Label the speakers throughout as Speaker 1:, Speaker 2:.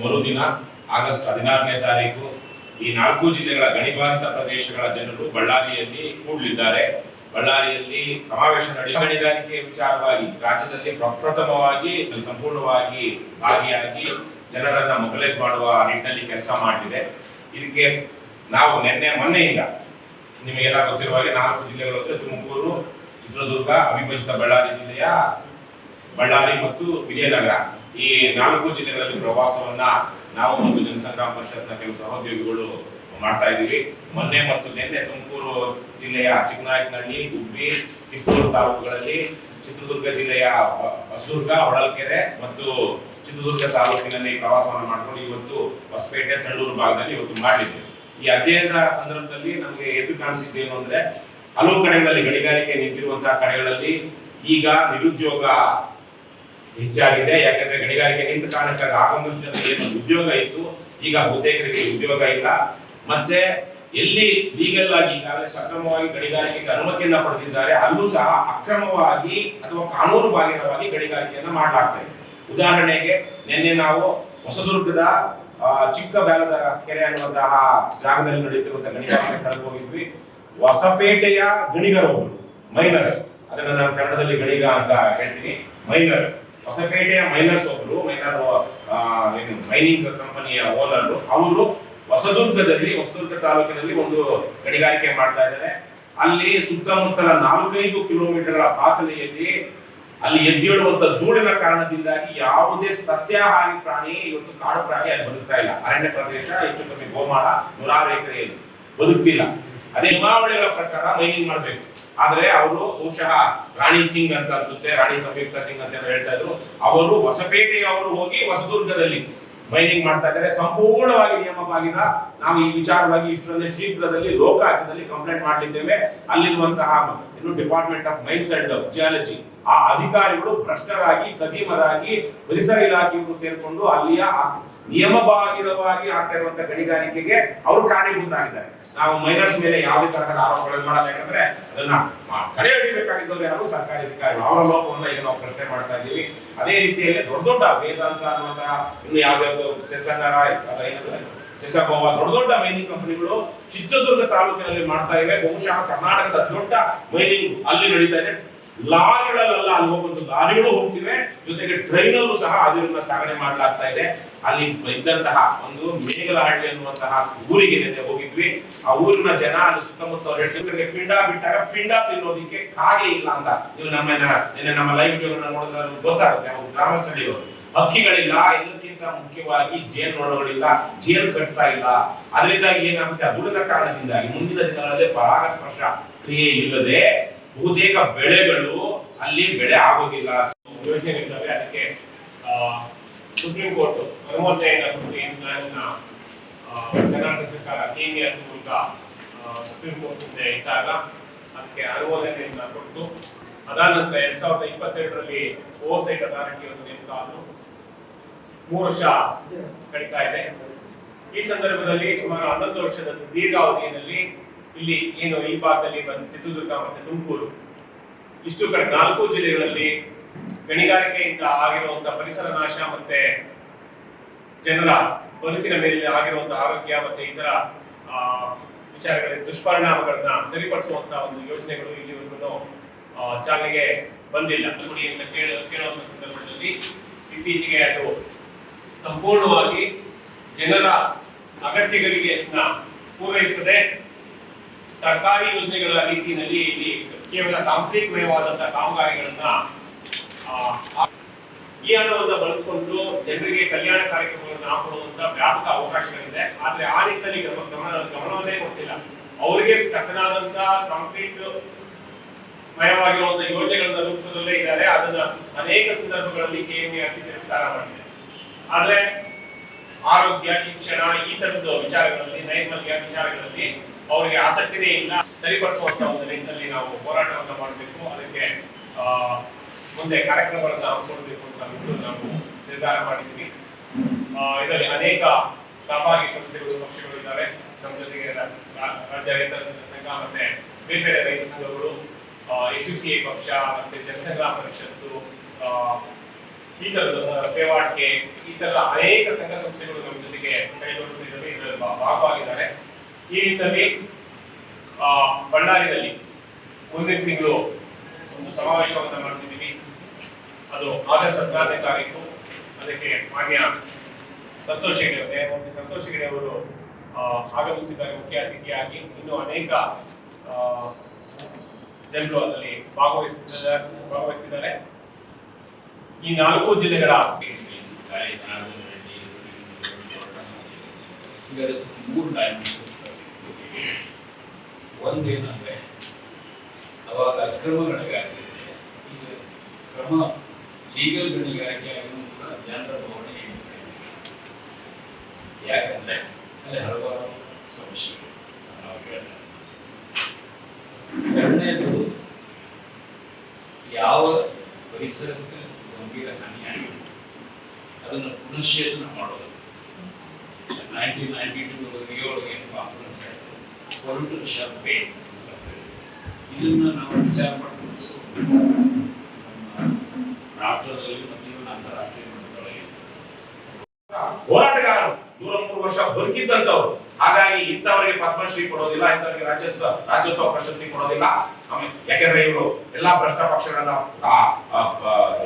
Speaker 1: ಮರುದಿನ ಆಗಸ್ಟ್ ಹದಿನಾರನೇ ತಾರೀಕು, ಈ ನಾಲ್ಕು ಜಿಲ್ಲೆಗಳ ಗಣಿಬಾಧಿತ ಪ್ರದೇಶಗಳ ಜನರು ಬಳ್ಳಾರಿಯಲ್ಲಿ ಕೂಡಲಿದ್ದಾರೆ. ಬಳ್ಳಾರಿಯಲ್ಲಿ ಸಮಾವೇಶ ನಡೆಯುವ ಗಣಿಗಾರಿಕೆ ವಿಚಾರವಾಗಿ ರಾಜ್ಯದಲ್ಲಿ ಪ್ರಪ್ರಥಮವಾಗಿ, ಸಂಪೂರ್ಣವಾಗಿ ಭಾಗಿಯಾಗಿ ಜನರನ್ನ ಮೊಬಲೈಸ್ ಮಾಡುವ ನಿಟ್ಟಿನಲ್ಲಿ ಕೆಲಸ ಮಾಡಿದೆ. ಇದಕ್ಕೆ ನಾವು ನಿನ್ನೆ ಮೊನ್ನೆಯಿಂದ ನಿಮಗೆಲ್ಲ ಗೊತ್ತಿರುವ ಹಾಗೆ ನಾಲ್ಕು ಜಿಲ್ಲೆಗಳು ತುಮಕೂರು, ಚಿತ್ರದುರ್ಗ, ಅವಿಭಜಿತ ಬಳ್ಳಾರಿ ಜಿಲ್ಲೆಯ ಬಳ್ಳಾರಿ ಮತ್ತು ವಿಜಯನಗರ. ಈ ನಾಲ್ಕು ಜಿಲ್ಲೆಗಳಲ್ಲಿ ಪ್ರವಾಸವನ್ನ ನಾವು ಮತ್ತು ಜನಸಂಗ್ರಾಮ ಪರಿಷತ್ನ ಕೆಲವು ಸಹೋದ್ಯೋಗಿಗಳು ಮಾಡ್ತಾ ಇದ್ದೀವಿ. ಮೊನ್ನೆ ಮತ್ತು ನಿನ್ನೆ ತುಮಕೂರು ಜಿಲ್ಲೆಯ ಚಿಕ್ಕನಾಯಕನಹಳ್ಳಿ ಗುಬ್ಬಿ ತಿಪ್ಪೂರು ತಾಲೂಕುಗಳಲ್ಲಿ ಚಿತ್ರದುರ್ಗ ಜಿಲ್ಲೆಯ ಹೊಸದುರ್ಗ ಹೊಳಲ್ಕೆರೆ ಮತ್ತು ಚಿತ್ರದುರ್ಗ ತಾಲೂಕಿನಲ್ಲಿ ಪ್ರವಾಸವನ್ನು ಮಾಡ್ಕೊಂಡು ಇವತ್ತು ಹೊಸಪೇಟೆ ಸಳ್ಳೂರು ಭಾಗದಲ್ಲಿ ಇವತ್ತು ಮಾಡಿದ್ವಿ. ಈ ಅಧ್ಯಯನದ ಸಂದರ್ಭದಲ್ಲಿ ನಮಗೆ ಎದ್ದು ಏನು ಅಂದ್ರೆ ಹಲವು ಕಡೆಗಳಲ್ಲಿ ಗಣಿಗಾರಿಕೆ ನಿಂತಿರುವಂತಹ ಕಡೆಗಳಲ್ಲಿ ಈಗ ನಿರುದ್ಯೋಗ ಹೆಚ್ಚಾಗಿದೆ. ಯಾಕಂದ್ರೆ ಗಣಿಗಾರಿಕೆ ನಿಂತ ಕಾರಣಕ್ಕಾಗಿ ಜನ ಏನು ಉದ್ಯೋಗ ಇತ್ತು, ಈಗ ಬಹುತೇಕರಿಗೆ ಉದ್ಯೋಗ ಇಲ್ಲ. ಮತ್ತೆ ಎಲ್ಲಿ ಲೀಗಲ್ ಆಗಿ ಈಗಾಗಲೇ ಸಕ್ರಮವಾಗಿ ಗಣಿಗಾರಿಕೆಗೆ ಅನುಮತಿಯನ್ನ ಪಡೆದಿದ್ದಾರೆ, ಅಲ್ಲೂ ಸಹ ಅಕ್ರಮವಾಗಿ ಅಥವಾ ಕಾನೂನು ಬಾಹಿರವಾಗಿ ಗಣಿಗಾರಿಕೆಯನ್ನ ಮಾಡಲಾಗ್ತಾ ಇದೆ. ಉದಾಹರಣೆಗೆ, ನಿನ್ನೆ ನಾವು ಹೊಸದುರ್ಗದ ಚಿಕ್ಕ ಬ್ಯಾಲದ ಕೆರೆ ಅನ್ನುವಂತಹ ಜಾಗದಲ್ಲಿ ನಡೆಯುತ್ತಿರುವಂತಹ ಗಣಿಗಾರಿಕೆ ಸ್ಥಳಕ್ಕೆ ಹೋಗಿದ್ವಿ. ಹೊಸಪೇಟೆಯ ಗಣಿಗರೊಬ್ಬರು ಮೈನರ್ಸ್. ಅದನ್ನ ನಾನು ಕನ್ನಡದಲ್ಲಿ ಗಣಿಗ ಅಂತ ಹೇಳ್ತೀನಿ. ಮೈನರ್. ಹೊಸಪೇಟೆಯ ಮೈನರ್ಸ್ ಒಬ್ರು ಮೈನರ್ ಮೈನಿಂಗ್ ಕಂಪನಿಯ ಓನರ್ ಅವರು ಹೊಸದುರ್ಗದಲ್ಲಿ, ಹೊಸದುರ್ಗ ತಾಲೂಕಿನಲ್ಲಿ ಒಂದು ಗಣಿಗಾರಿಕೆ ಮಾಡ್ತಾ ಇದ್ದಾರೆ. ಅಲ್ಲಿ ಸುತ್ತಮುತ್ತಲ ನಾಲ್ಕೈದು ಕಿಲೋಮೀಟರ್ಗಳ ಫಾಸಲೆಯಲ್ಲಿ ಅಲ್ಲಿ ಎದ್ದೇಳುವಂತ ಧೂಳಿನ ಕಾರಣದಿಂದಾಗಿ ಯಾವುದೇ ಸಸ್ಯಾಹಾರಿ ಪ್ರಾಣಿ, ಇವತ್ತು ಕಾಡು ಪ್ರಾಣಿ ಅಲ್ಲಿ ಬದುಕ್ತಾ ಇಲ್ಲ. ಅರಣ್ಯ ಪ್ರದೇಶ, ಹೆಚ್ಚು ಕಮ್ಮಿ ಗೋಮಾಳ ನೂರಾರು ಎಕರೆಯಲ್ಲಿ. ಬದುಕ್ತಿಲ್ಲ. ಅದೇ ನಿಯಮಾವಳಿಗಳ ಪ್ರಕಾರ ಮೈನಿಂಗ್ ಮಾಡ್ಬೇಕು. ಆದ್ರೆ ಅವರು ಬಹುಶಃ ರಾಣಿ ಸಿಂಗ್ ಅಂತ ಅನ್ಸುತ್ತೆ, ರಾಣಿ ಸಂಯುಕ್ತ ಸಿಂಗ್ ಅಂತ ಹೇಳ್ತಾ ಇದ್ರು. ಅವರು ಹೊಸಪೇಟೆಯವರು ಹೋಗಿ ಹೊಸದುರ್ಗದಲ್ಲಿ ಮೈನಿಂಗ್ ಮಾಡ್ತಾ ಇದ್ದಾರೆ. ಸಂಪೂರ್ಣವಾಗಿ ನಿಯಮ ಬಾಹಿರ ನಾವು ಈ ವಿಚಾರವಾಗಿ ಇಷ್ಟೊಂದೇ ಶೀಘ್ರದಲ್ಲಿ ಲೋಕಾಯುಕ್ತದಲ್ಲಿ ಕಂಪ್ಲೇಂಟ್ ಮಾಡಲಿದ್ದೇವೆ. ಅಲ್ಲಿರುವಂತಹ ಇನ್ನು department of mines and geology ಆ ಅಧಿಕಾರಿಗಳು ಭ್ರಷ್ಟರಾಗಿ ಕದೀಮರಾಗಿ ಪರಿಸರ ಇಲಾಖೆಯವರು ಸೇರ್ಕೊಂಡು ಅಲ್ಲಿಯ ನಿಯಮಬಾಹಿರವಾಗಿ ನಿಯಮ ಬಾಹಿರವಾಗಿ ಆಗ್ತಾ ಇರುವಂತಹ ಗಣಿಗಾರಿಕೆಗೆ ಅವರು ಕಾರಣೀಭೂತರಾಗಿದ್ದಾರೆ. ನಾವು ಮೈನರ್ಸ್ ಮೇಲೆ ಯಾವುದೇ ತರಹದ ಆರೋಪಗಳನ್ನು ಮಾಡಲ್ಲ ಯಾಕಂದ್ರೆ ಅದನ್ನ ತಡೆ ಹಿಡಿಬೇಕಾಗಿದ್ದವರು ಯಾರು? ಸರ್ಕಾರಿ ಅಧಿಕಾರಿಗಳು. ಅವರ ಲೋಪವನ್ನ ಈಗ ನಾವು ಪ್ರಶ್ನೆ ಮಾಡ್ತಾ ಇದ್ದೀವಿ. ಅದೇ ರೀತಿಯಲ್ಲಿ ದೊಡ್ಡ ದೊಡ್ಡ ವೇದಾಂತ ಅನ್ನುವಂತಹ ಇನ್ನು ಯಾವ್ಯಾವ್ದು ಸೆಸನ್ನರ ಸೆಸಗೋವಾ ದೊಡ್ಡ ದೊಡ್ಡ ಮೈನಿಂಗ್ ಕಂಪನಿಗಳು ಚಿತ್ರದುರ್ಗ ತಾಲೂಕಿನಲ್ಲಿ ಮಾಡ್ತಾ ಇವೆ. ಬಹುಶಃ ಕರ್ನಾಟಕದ ದೊಡ್ಡ ಮೈನಿಂಗ್ ಅಲ್ಲಿ ನಡೀತಾ ಇದೆ. ಲಾರಿಗಳಲ್ಲ ಅಲ್ಲಿ ಹೋಗುವಂತ ಲಾರಿಗಳು ಹೋಗ್ತಿವೆ. ಜೊತೆಗೆ ಟ್ರೈನಲ್ಲೂ ಸಹ ಅದರಿಂದ ಸಾಗಣೆ ಮಾಡಲಾಗ್ತಾ ಇದೆ. ಅಲ್ಲಿ ಇದ್ದಂತಹ ಒಂದು ಮೇಘಲಹಳ್ಳಿ ಅನ್ನುವಂತಹ ಊರಿಗೆ ನಿನ್ನೆ ಹೋಗಿದ್ವಿ. ಆ ಊರಿನ ಜನ ಅಲ್ಲಿ ಸುತ್ತಮುತ್ತ ಅವ್ರು ಹೇಳ್ತಿದ್ರು ಪಿಂಡ ಬಿಟ್ಟಾಗ ಪಿಂಡ ತಿನ್ನೋದಿಕ್ಕೆ ಕಾಗೆ ಇಲ್ಲ ಅಂತ. ನೀವು ನಮ್ಮ ನಮ್ಮ ಲೈವ್ ವಿಡಿಯೋಗಳನ್ನ ನೋಡಿದ್ರೆ ಗೊತ್ತಾಗುತ್ತೆ, ಅವ್ರು ಗ್ರಾಮಸ್ಥಳಿಯವರು ಹಕ್ಕಿಗಳಿಲ್ಲ, ಎಲ್ಲಕ್ಕಿಂತ ಮುಖ್ಯವಾಗಿ ಜೇನುನೊಣಗಳಿಲ್ಲ ಜೇನು ಕಟ್ತಾ ಇಲ್ಲ. ಅದರಿಂದಾಗಿ ಏನಾಗುತ್ತೆ? ಆ ದುಡಿದ ಕಾರಣದಿಂದಾಗಿ ಮುಂದಿನ ದಿನಗಳಲ್ಲಿ ಪರಾಗಸ್ಪರ್ಶ ಕ್ರಿಯೆ ಇಲ್ಲದೆ ಬಹುತೇಕ ಬೆಳೆಗಳು ಅಲ್ಲಿ ಬೆಳೆ ಆಗೋದಿಲ್ಲ. ಯೋಜನೆಗಳಿದ್ದಾವೆ. ಅದಕ್ಕೆ ಸುಪ್ರೀಂ ಕೋರ್ಟ್ ಅನುಮೋದನೆಯನ್ನ ಕರ್ನಾಟಕ ಸರ್ಕಾರ ಕೇಂದ್ರ ಮೂಲಕ ಸುಪ್ರೀಂ ಕೋರ್ಟ್ ಮುಂದೆ ಇದ್ದಾಗ ಅದಕ್ಕೆ ಅನುಮೋದನೆಯನ್ನ ಕೊಟ್ಟು ಅದಾದ ನಂತರ ಎರಡ್ ಸಾವಿರದ ಇಪ್ಪತ್ತೆರಡರಲ್ಲಿ ಓವರ್ಸೈಟ್ ಅಥಾರಿಟಿ ಒಂದು ನೇಮಕ ಆದ್ರು ಮೂರು ವರ್ಷ ಕಳೀತಾ ಇದೆ. ಈ ಸಂದರ್ಭದಲ್ಲಿ ಸುಮಾರು ಹನ್ನೊಂದು ವರ್ಷದ ದೀರ್ಘಾವಧಿಯಲ್ಲಿ ಇಲ್ಲಿ ಏನು ಈ ಭಾಗದಲ್ಲಿ ಬಂದ ಚಿತ್ರದುರ್ಗ ಮತ್ತೆ ತುಮಕೂರು, ಇಷ್ಟು ಕಡೆ ನಾಲ್ಕು ಜಿಲ್ಲೆಗಳಲ್ಲಿ ಗಣಿಗಾರಿಕೆಯಿಂದ ಆಗಿರುವಂತಹ ಪರಿಸರ ನಾಶ ಮತ್ತೆ ಜನರ ಬದುಕಿನ ಮೇಲೆ ಆಗಿರುವಂತಹ ಆರೋಗ್ಯ ಮತ್ತೆ ಇತರ ವಿಚಾರಗಳ ದುಷ್ಪರಿಣಾಮಗಳನ್ನ ಸರಿಪಡಿಸುವಂತಹ ಒಂದು ಯೋಜನೆಗಳು ಇಲ್ಲಿವರೆಗೂ ಚಾಲನೆಗೆ ಬಂದಿಲ್ಲ. ನೋಡಿ ಅಂತ ಕೇಳೋ ಕೇಳುವಂತ ಸಂದರ್ಭದಲ್ಲಿ ಇತ್ತೀಚೆಗೆ ಅದು ಸಂಪೂರ್ಣವಾಗಿ ಜನರ ಅಗತ್ಯಗಳಿಗೆ ಪೂರೈಸದೆ ಸರ್ಕಾರಿ ಯೋಜನೆಗಳ ರೀತಿಯಲ್ಲಿ ಇಲ್ಲಿ ಕೇವಲ ಕಾಂಕ್ರೀಟ್ ಮಯವಾದಂತಹ ಕಾಮಗಾರಿಗಳನ್ನ ಈ ಹಣವನ್ನು ಬಳಸಿಕೊಂಡು ಜನರಿಗೆ ಕಲ್ಯಾಣ ಕಾರ್ಯಕ್ರಮಗಳನ್ನು ಹಾಕೊಳ್ಳುವಂತ ವ್ಯಾಪಕ ಅವಕಾಶಗಳಿದೆ. ಆದ್ರೆ ಆ ನಿಟ್ಟಿನಲ್ಲಿ ಗಮ- ಗಮನ, ಗಮನವನ್ನೇ ಕೊಡ್ತಿಲ್ಲ. ಅವರಿಗೆ ತಕ್ಕನಾದಂತಹ ಕಾಂಕ್ರೀಟ್ ಮಯವಾಗಿರುವಂತ ಯೋಜನೆಗಳನ್ನ ರೂಪದಲ್ಲೇ ಇದ್ದಾರೆ. ಅದನ್ನ ಅನೇಕ ಸಂದರ್ಭಗಳಲ್ಲಿ ಕೆಎಂಆರ್ಸಿ ತಿರಸ್ಕಾರ ಮಾಡಿದೆ ಆದ್ರೆ ಆರೋಗ್ಯ, ಶಿಕ್ಷಣ ಈ ತರದ ವಿಚಾರಗಳಲ್ಲಿ, ನೈರ್ಮಲ್ಯ ವಿಚಾರಗಳಲ್ಲಿ ಅವರಿಗೆ ಆಸಕ್ತಿನೇ ಇಲ್ಲ. ಸರಿಪಡಿಸುವಂತ ಒಂದು ನಿಟ್ಟಿನಲ್ಲಿ ನಾವು ಹೋರಾಟವನ್ನ ಮಾಡಬೇಕು. ಅದಕ್ಕೆ ಮುಂದೆ ಕಾರ್ಯಕ್ರಮಗಳನ್ನ ಹಮ್ಮಿಕೊಳ್ಬೇಕು ಅಂತ ನಾವು ನಿರ್ಧಾರ ಮಾಡಿದ್ವಿ ಇದರಲ್ಲಿ ಅನೇಕ ಸಹಭಾಗಿ ಸಂಸ್ಥೆಗಳು, ಪಕ್ಷಗಳು ಇದ್ದಾವೆ. ನಮ್ಮ ಜೊತೆಗೆ ರಾಜ್ಯ ರೈತ ಸಂಘ ಮತ್ತೆ ಬೇರೆ ಬೇರೆ ರೈತ ಸಂಘಗಳು ಎಸ್ ಸಿ ಸಿ ಪಕ್ಷ ಮತ್ತೆ ಜನಸಂಘ ಪರಿಷತ್ತು
Speaker 2: ಈ ತರದ ಪೇವಾಟ್ಗೆ ಈ ತರದ ಅನೇಕ ಸಂಘ ಸಂಸ್ಥೆಗಳು ನಮ್ಮ ಜೊತೆಗೆ ಕೈ ಜೋಡಿಸ್ತಿದ್ದಾರೆ ಇದರಲ್ಲಿ ಭಾ- ಭಾಗವಾಗಿದ್ದಾರೆ. ಈ ರೀತಿಯಲ್ಲಿ ಬಳ್ಳಾರಿಯಲ್ಲಿ ಮುಂದಿನ ತಿಂಗಳು ಒಂದು ಸಮಾವೇಶವನ್ನು ಮಾಡ್ತಿದ್ದೀವಿ. ಅದು ಆಗಸ್ಟ್ ಹದಿನಾರನೇ ತಾರೀಕು. ಅದಕ್ಕೆ ಮಾನ್ಯ ಸಂತೋಷ್ ಹೆಗಡೆ ಅವರು, ನ್ಯಾಯಮೂರ್ತಿ ಸಂತೋಷ್ ಹೆಗಡೆ ಅವರು ಆಗಮಿಸಿದ್ದಾರೆ. ಮುಖ್ಯ ಅತಿಥಿಯಾಗಿ. ಇನ್ನು ಅನೇಕ ಜನರು ಅದರಲ್ಲಿ ಭಾಗವಹಿಸುತ್ತಿದ್ದಾರೆ ಭಾಗವಹಿಸಿದ್ದಾರೆ ಈ ನಾಲ್ಕು ಜಿಲ್ಲೆಗಳ
Speaker 3: ಮೂರು ಒಂದೇನಂದ್ರೆ ಅವಾಗ ಅಕ್ರಮಗಳಿಗಾಗಿ, ಈಗ ಕ್ರಮ ಲೀಗಲ್ ಗಣಿಗಾರಿಕೆ ಆಗಿನೂ ಕೂಡ ಜನರ ಭಾವನೆ ಯಾಕಂದ್ರೆ ಅಲ್ಲಿ ಹಲವಾರು ಸಮಸ್ಯೆಗಳು ನಾವು ಕೇಳಿದ್ರೆ ಎರಡನೇದು, ಯಾವ ಪರಿಸರಕ್ಕೆ ಗಂಭೀರ ಹಾನಿಯಾಗಿದೆ? ಅದನ್ನು ಪುನಶ್ಚೇತನ ಮಾಡೋದು. ನೈನ್ಟೀನ್ ನೈನ್ಟಿ ಟೂ ಏನು ಕಾನ್ಫರೆನ್ಸ್ ಆಯಿತು? ಪೊಲಿಟಿಕಲ್ ನಾವು ವಿಚಾರ ನಮ್ಮ ರಾಷ್ಟ್ರದಲ್ಲಿ ಮತ್ತು ಇವನ ಅಂತಾರಾಷ್ಟ್ರೀಯ
Speaker 1: ಹೋರಾಟಗಾರರು ನೂರ ಮೂರು ವರ್ಷ ಬದುಕಿದ್ದಂತವ್ರು ಹಾಗಾಗಿ ಇಂಥವರಿಗೆ ಪದ್ಮಶ್ರೀ ಕೊಡೋದಿಲ್ಲ, ಇಂಥವರಿಗೆ ರಾಜ್ಯೋತ್ಸವ ರಾಜ್ಯೋತ್ಸವ ಪ್ರಶಸ್ತಿ ಕೊಡೋದಿಲ್ಲ. ಯಾಕೆಂದ್ರೆ ಇವರು ಎಲ್ಲಾ ಭ್ರಷ್ಟ ಪಕ್ಷಗಳನ್ನ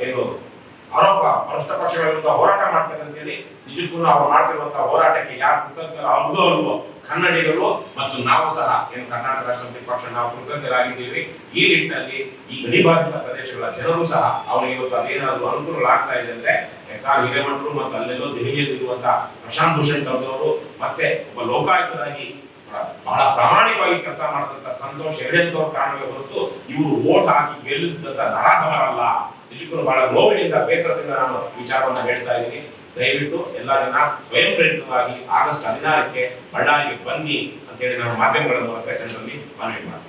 Speaker 1: ಏನು ಆರೋಪ ಭ್ರಷ್ಟ ಪಕ್ಷಗಳ ವಿರುದ್ಧ ಹೋರಾಟ ಮಾಡ್ತಾರೆ ಅಂತೇಳಿ ನಿಜಕ್ಕೂ ಅವರು ಮಾಡ್ತಿರುವಂತಹ ಹೋರಾಟಕ್ಕೆ ಯಾರು ಕೃತಜ್ಞ ಅಲ್ವ ಅಲ್ವೋ ಕನ್ನಡಿಗರು ಮತ್ತು ನಾವು ಸಹ ಏನು ಕರ್ನಾಟಕ ಸಮಿತಿ ಪಕ್ಷ ನಾವು ಕೃತಜ್ಞರಾಗಿದ್ದೇವೆ. ಈ ನಿಟ್ಟಿನಲ್ಲಿ ಈ ಗಡಿಬಾಧಿತ ಪ್ರದೇಶಗಳ ಜನರು ಸಹ ಅವರಿಗೆ ಇವತ್ತು ಅದೇನಾದ್ರು ಅನುಕೂಲಗಳಾಗ್ತಾ ಇದೆ ಅಂದ್ರೆ ಎಸ್ ಆರ್ ಹಿರೇಮಠರು ಮತ್ತು ಅಲ್ಲೆಲ್ಲೋ ದೆಹಲಿಯಲ್ಲಿರುವಂತಹ ಪ್ರಶಾಂತ್ ಭೂಷಣ್ ಕರ್ದವರು ಮತ್ತೆ ಒಬ್ಬ ಲೋಕಾಯುಕ್ತರಾಗಿ ಬಹಳ ಪ್ರಾಮಾಣಿಕವಾಗಿ ಕೆಲಸ ಮಾಡಿದಂತ ಸಂತೋಷ್ ಹೆಗಡೆಂತವ್ರ ಕಾರಣವೇ ಹೊರತು ಇವರು ಓಟ್ ಹಾಕಿ ಗೆಲ್ಲಿಸಿದಂತ ನರಾಧಮರಲ್ಲ ನಿಜಕ್ಕೂ ಬಹಳ ನೋವಿನಿಂದ, ಬೇಸರದಿಂದ ನಾನು ವಿಚಾರವನ್ನ ಹೇಳ್ತಾ ಇದ್ದೀನಿ. ದಯವಿಟ್ಟು ಎಲ್ಲ ಜನ ಸ್ವಯಂ ಪ್ರೇರಿತವಾಗಿ ಆಗಸ್ಟ್ ಹದಿನಾರಕ್ಕೆ ಬಳ್ಳಾರಿಗೆ ಬನ್ನಿ ಅಂತ ಹೇಳಿ ನಾನು ಮಾಧ್ಯಮಗಳ ಮೂಲಕ ಜನರಲ್ಲಿ ಮನವಿ ಮಾಡ್ತೀನಿ.